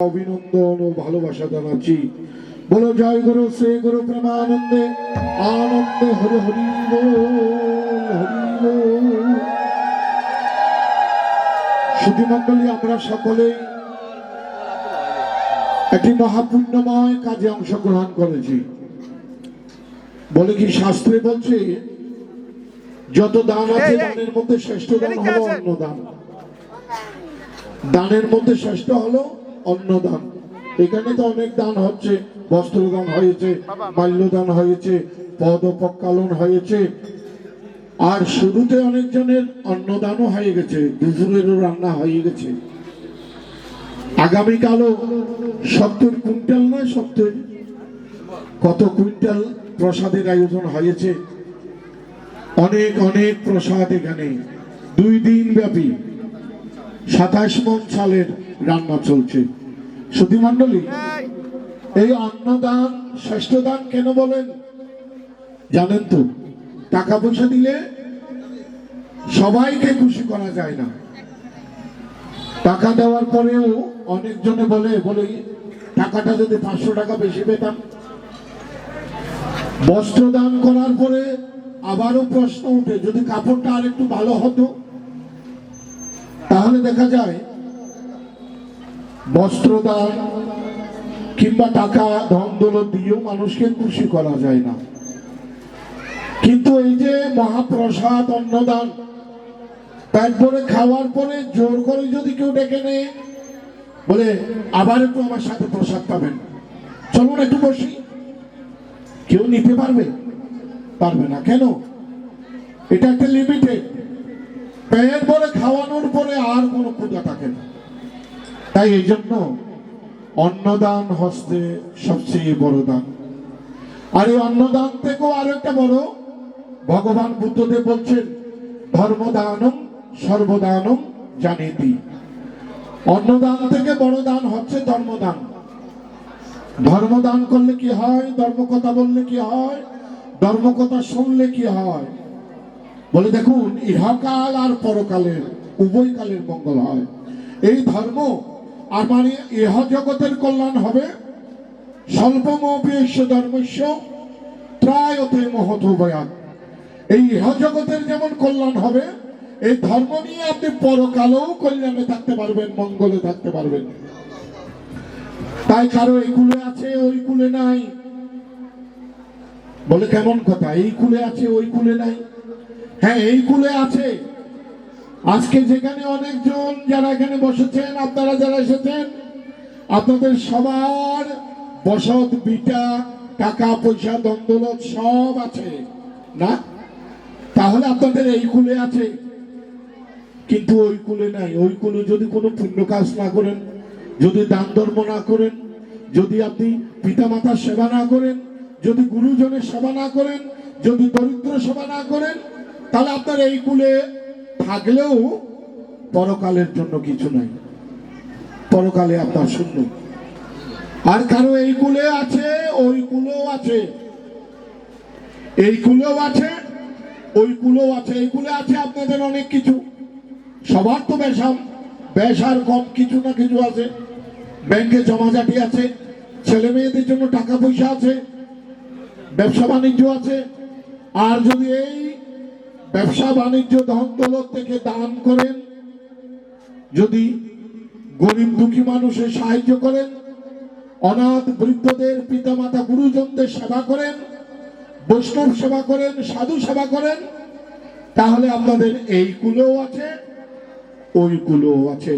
অভিনন্দন ও ভালোবাসা জানাচ্ছি। বলো জয় গুরু শ্রী গুরু প্রেমানন্দে। আনন্দে হরি হরি সুধীমণ্ডলী আমরা সকলেই একটি মহাপুণ্যময় কাজে অংশগ্রহণ করেছি। বলে কি শাস্ত্রে বলছে যত দান আছে দানের মধ্যে শ্রেষ্ঠ দান হলো অন্নদান। দানের মধ্যে শ্রেষ্ঠ হলো অন্নদান। এখানে তো অনেক দান হচ্ছে বস্ত্রদান হয়েছে মাল্যদান হয়েছে পদপকালন হয়েছে। আর শুরুতে অনেকজনের অন্নদানও হয়ে গেছে দুপুরেরও রান্না হয়ে গেছে। আগামীকালও সত্তর কুইন্টাল নয় সত্তর? কত কুইন্টাল প্রসাদের আয়োজন হয়েছে? অনেক অনেক প্রসাদ এখানে। দুই দিন ব্যাপী সাতাশ মন সালের রান্না চলছে। সুধী মন্ডলী এই। অন্নদান শ্রেষ্ঠ দান কেন বলেন? জানেন তো টাকা পয়সা দিলে সবাইকে খুশি করা যায় না। টাকা দেওয়ার পরেও অনেকজনে বলে বলে টাকাটা যদি পাঁচশো টাকা বেশি পেতাম। বস্ত্র দান করার পরে আবারও প্রশ্ন উঠে যদি কাপড়টা আর একটু ভালো হতো? তাহলে দেখা যায় বস্ত্রদান কিংবা টাকা ধন দৌলত দিয়েও মানুষকে খুশি করা যায় না। কিন্তু এই যে মহাপ্রসাদ অন্নদান ভরে খাওয়ার পরে জোর করে যদি কেউ ডেকে নেয়, বলে আবার একটু আমার সাথে প্রসাদ পাবেন। চলুন একটু বসি। কেউ নিতে পারবে? পারবে না। কেন? এটা একটা লিমিটেড পেট পরে খাওয়ানোর পরে আর কোনো পূজা থাকে না। তাই এই জন্য অন্নদান হস্তে সবচেয়ে বড় দান। আর এই অন্নদান থেকেও আরও একটা বড়, ভগবান বুদ্ধদেব বলছেন, ধর্মদানম সর্বদানম জানেতি। অন্নদান থেকে বড় দান হচ্ছে ধর্মদান। ধর্মদান করলে কি হয়? ধর্মকথা বললে কি হয়? ধর্মকথা শুনলে কি হয়? বলে দেখুন, ইহকাল আর পরকালের উভয় কালের মঙ্গল হয়। এই ধর্ম আর মানে ইহ জগতের কল্যাণ হবে। স্বল্পমপি ধর্মস্য ত্রায়তে মহৎ ভয়াত এই ইহ জগতের যেমন কল্যাণ হবে, এই ধর্ম নিয়ে আপনি পরকালেও কল্যাণে থাকতে পারবেন, মঙ্গলে থাকতে পারবেন। তাই কারও এই কুলে আছে, ওই কুলে নাই। বলে কেমন কথা? এই কুলে আছে, ওই কুলে নাই। হ্যাঁ এই কুলে আছে। আজকে যেখানে অনেকজন যারা এখানে বসেছেন, আপনারা যারা এসেছেন, আপনাদের সবার বসত, বিটা, টাকা, পয়সা দ্বন্দ্বলত সব আছে। না? তাহলে আপনাদের এই কুলে আছে। কিন্তু ওই কুলে নাই। ওই কুলে যদি কোনো পুণ্য কাজ না করেন, যদি দান ধর্ম না করেন, যদি আপনি পিতামাতার সেবা না করেন, যদি গুরুজনের সেবা না করেন, যদি দরিদ্র সেবা না করেন, তাহলে আপনার এই কুলে থাকলেও পরকালের জন্য কিছু নাই। পরকালে আপনার শূন্য। আর কারও এই কুলে আছে, ওই কুলেও আছে। এই কুলেও আছে, ওই কুলেও আছে। এই কুলে আছে আপনাদের অনেক কিছু। সবার তো বেশাম। বেশার কম কিছু না কিছু আছে। ব্যাংকে জমাজাটি আছে। ছেলে মেয়েদের জন্য টাকা পয়সা আছে। ব্যবসা বাণিজ্য আছে। আর যদি এই ব্যবসা বাণিজ্য ধন দৌলত থেকে দান করেন। যদি গরিব দুঃখী মানুষের সাহায্য করেন, অনাথ বৃদ্ধদের পিতামাতা গুরুজনদের সেবা করেন, বৈষ্ণব সেবা করেন, সাধু সেবা করেন, তাহলে আপনাদের এই কুলেও আছে, ওই কুলেও আছে।